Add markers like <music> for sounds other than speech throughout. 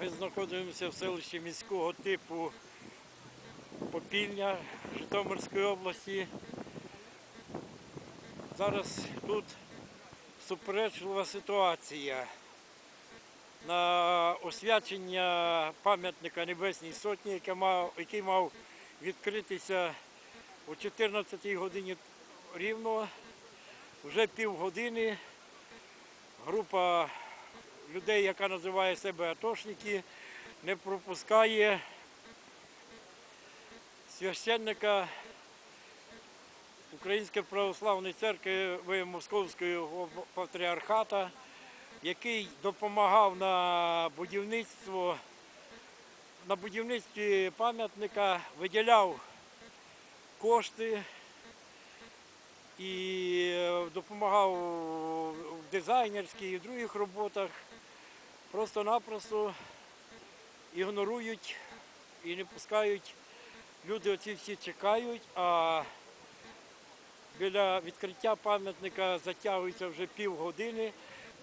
Ми знаходимося в селищі міського типу Попільня Житомирської області. Зараз тут суперечлива ситуація. На освячення пам'ятника Небесній Сотні, який мав, відкритися о 14 годині рівно, вже півгодини група людей, яка називає себе атошники, не пропускає священника Української православної церкви Московського патріархата, який допомагав на будівництво на будівництві пам'ятника, виділяв кошти і е, допомагав в дизайнерській і других роботах. Просто-напросто ігнорують і не пускають. Люди оці всі чекають, а біля відкриття пам'ятника затягується вже півгодини,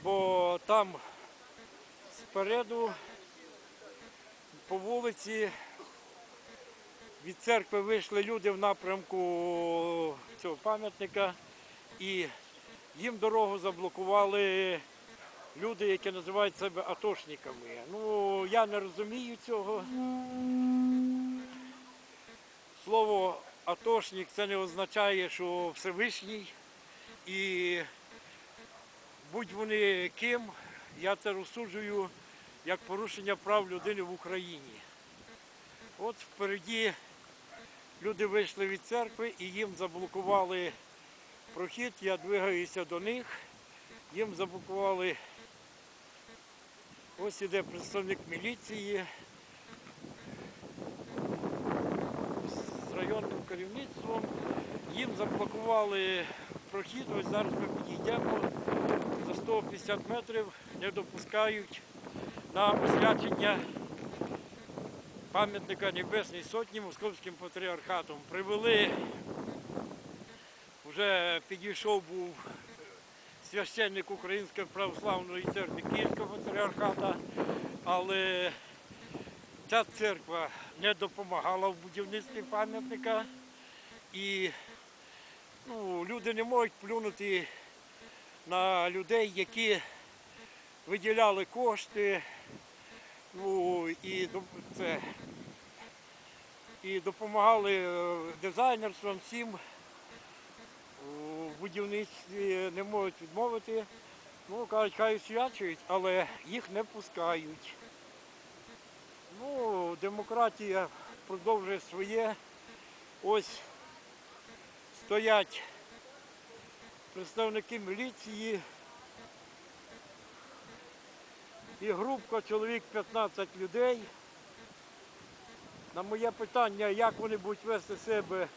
бо там спереду по вулиці від церкви вийшли люди в напрямку цього пам'ятника і їм дорогу заблокували люди, які називають себе атошниками. Ну, я не розумію цього. Слово атошник це не означає, що Всевишній. І будь вони ким, я це розсуджую як порушення прав людини в Україні. От впереді люди вийшли від церкви і їм заблокували прохід. Я двигаюся до них. Їм заблокували. Ось іде представник міліції з районним керівництвом. Їм заблокували прохід. Ось зараз ми підійдемо за 150 метрів, не допускають на освячення пам'ятника Небесній Сотні Московським патріархатом. Привели, вже підійшов був священник Української православної церкви Київського патріархата, але ця церква не допомагала в будівництві пам'ятника. І ну, люди не можуть плюнути на людей, які виділяли кошти. Ну, і, це, і допомагали е, дизайнерствам всім в будівництві не можуть відмовити. Ну, кажуть, хай освячують, але їх не пускають. Ну, демократія продовжує своє. Ось стоять представники міліції і групка чоловік 15 людей. На моє питання, як вони будуть вести себе,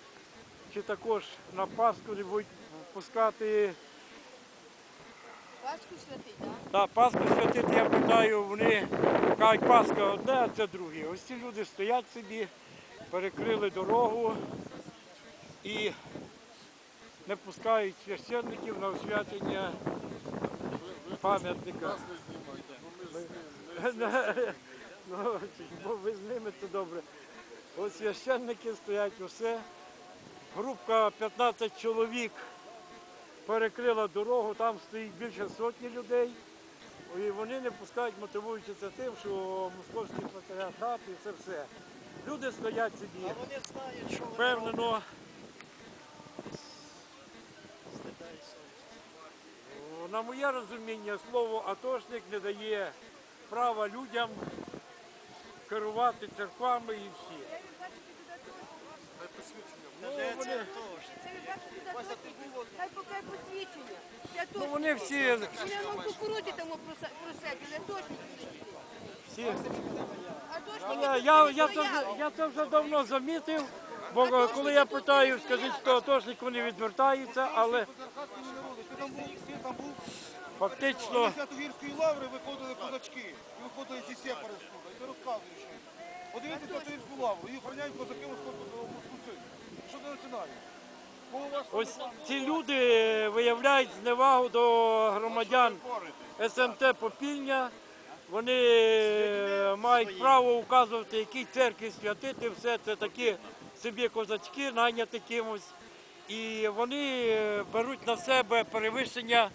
чи також на Пасху не будуть пускати Пасху святить, так? та Пасху святити, я питаю, вони кажуть, Пасха одне, а це друге. Ось ці люди стоять собі, перекрили дорогу і не пускають священників на освячення пам'ятника. <laughs> Ну, бо ви з ними це добре. Ось священники стоять, усе. Група 15 чоловік перекрила дорогу, там стоїть більше сотні людей. І вони не пускають, мотивуючи це тим, що московський патріархат і це все. Люди стоять собі Вони знають, що впевнено. На моє розуміння, слово атошник не дає права людям керувати церквами і всі. Ну, Де вони, це теж? Це ви бачите, туди хай покаже посвідчення. Я ну, теж. вони всі, всі. Але я, я, це вже, я це вже давно замітив, бо е, коли я питаю, скажіть, хто атошник, вони відвертаються, але Ти там був, ти там був, фактично після Тугірської лаври виходили козачки, і виходили ці сепари з туди. І ти розказуєш їм. Подивіться Тугірську лавру, її охороняють козаки москвичі. Що ти починаєш? Ось ці люди виявляють зневагу до громадян СМТ Попільня. Вони е, мають право указувати, які церкви святити, все це такі собі козачки, найняті кимось. І вони е, беруть на себе перевищення,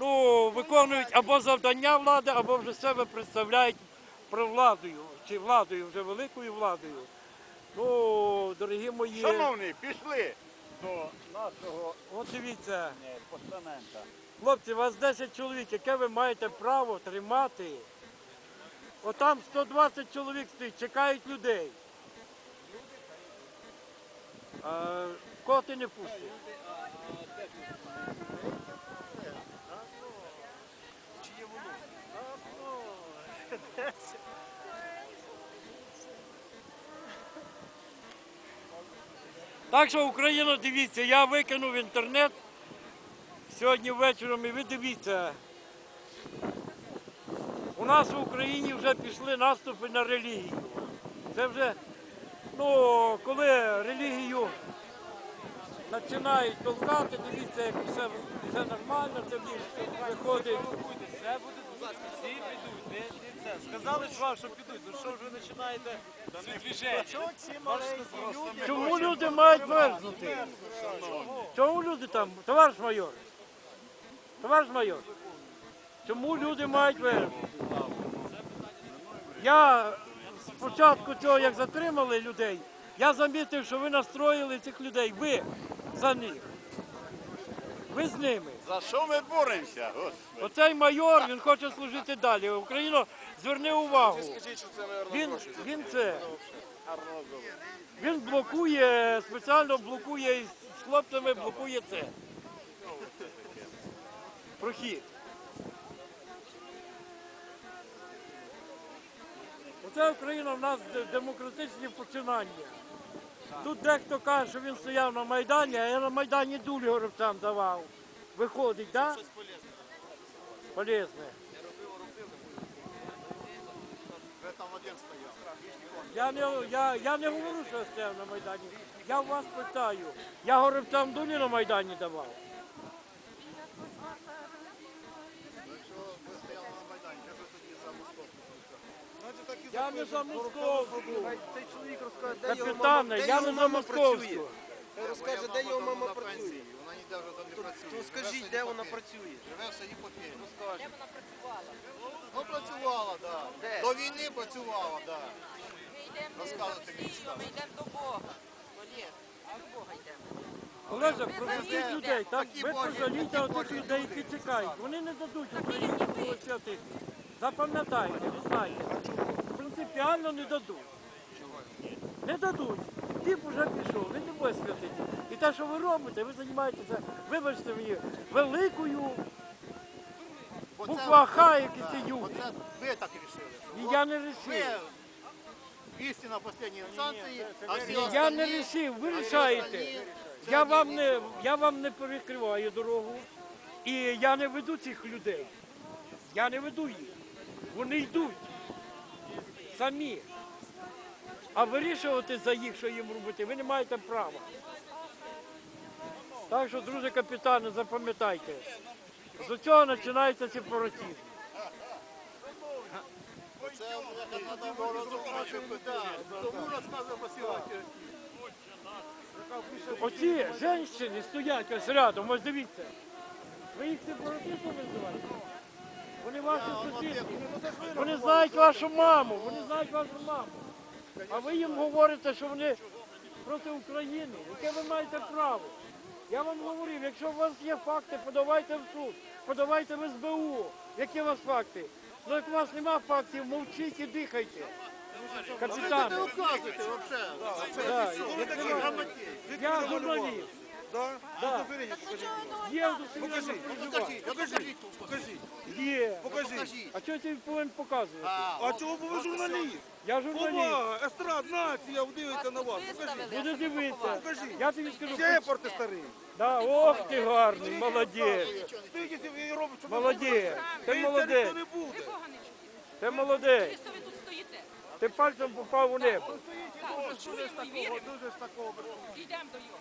ну, виконують або завдання влади, або вже себе представляють провладою, чи владою, вже великою владою. Ну, дорогі мої, Шановні, пішли до нашого от дивіться, е, постамента. хлопці, у вас 10 чоловік, яке ви маєте право тримати. Отам 120 чоловік стоїть, чекають людей. А, коти не пустять. Так що Україна, дивіться, я викинув інтернет сьогодні ввечері, і ви дивіться. У нас в Україні вже пішли наступи на релігію. Це вже, ну, коли релігію починають толкати, дивіться, як все, все нормально, це виходить. Все буде, будь ласка, всі підуть. Сказали ж вам, що підуть. Ну що ж ви починаєте? Чому люди мають мерзнути? Чому люди там, товариш майор? Товариш майор, чому люди мають мерзнути? Я спочатку цього, як затримали людей, я замітив, що ви настроїли цих людей, ви за них. Ви з ними. За що ми боремося? Господи? Оцей майор, він хоче служити далі. Україно, зверни увагу. Він, він це. Він блокує, спеціально блокує з хлопцями блокує це. Прохід. Оце Україна в нас демократичні починання. Тут дехто каже, що він стояв на Майдані, а я на Майдані дулі горобцям давав. Виходить, так? Да? Полезне. Я не, я, я не говорю, що я стояв на Майдані. Я вас питаю. Я горобцям дулі на Майдані давав. Я не за Московську. Цей чоловік розкаже, де його мама, де я його не за мама Московську. працює. Хай розкаже, де його мама працює. Вона ніде вже там не працює. Ну скажіть, де вона працює. Живе в селі Попєнь. Розкаже. Ну працювала, так. Де? До війни працювала, так. Ми йдемо не за Росію, ми йдемо до Бога. Олег, до Бога йдемо. Олеже, пропустіть людей, так ви пожалійте отих людей, які чекають. Вони не дадуть українського святити. Запам'ятайте, ви знаєте. Принципіально не дадуть. Не дадуть. Тіп уже пішов, він не буде святити. І те, що ви робите, ви займаєтеся, вибачте мені, великою буква Х, які да, це. Оце ви так рішили. І я не Ви рішив. істина в останній інстанції, а всі Я не останні- рішив, ви рішаєте. Я вам не, я вам не перекриваю дорогу. І я не веду цих людей. Я не веду їх. Вони йдуть самі. А вирішувати за їх, що їм робити, ви не маєте права. Так що, друже капітане, запам'ятайте, з цього починається сепаратизм. Це треба розуміти. Тому розказує посилати. Оці жінки стоять ось рядом, ось дивіться. Ви їх сепаратистом називаєте? Вони ваші сусіди. Вони знають вашу маму, вони знають вашу маму. А ви їм говорите, що вони проти України. Яке ви маєте право? Я вам говорив, якщо у вас є факти, подавайте в суд, подавайте в СБУ. Які у вас факти? Ну як у вас нема фактів, мовчіть і дихайте. Капітане, Не указуйте взагалі. я журналіст. Да? Да. Покажіть. Є удостоверення Покажіть, проживання. покажіть, покажіть, покажіть. Є. Покажіть. А чого ти повинен показувати? А чого ви журналіст? Я журналіст. Повага, естрад, нація, дивиться на вас. Виставили, Буду дивитися. Покажіть. Я тобі скажу. Сепарти старий. Да, ох ти гарний, молодець. Стоїть і робить, що Молодець. Ти молодець. не буде. Ти молодець. Що ви тут стоїте? Ти пальцем попав у небо. Так, чуємо і віримо. Дуже ж такого. Йдемо до його.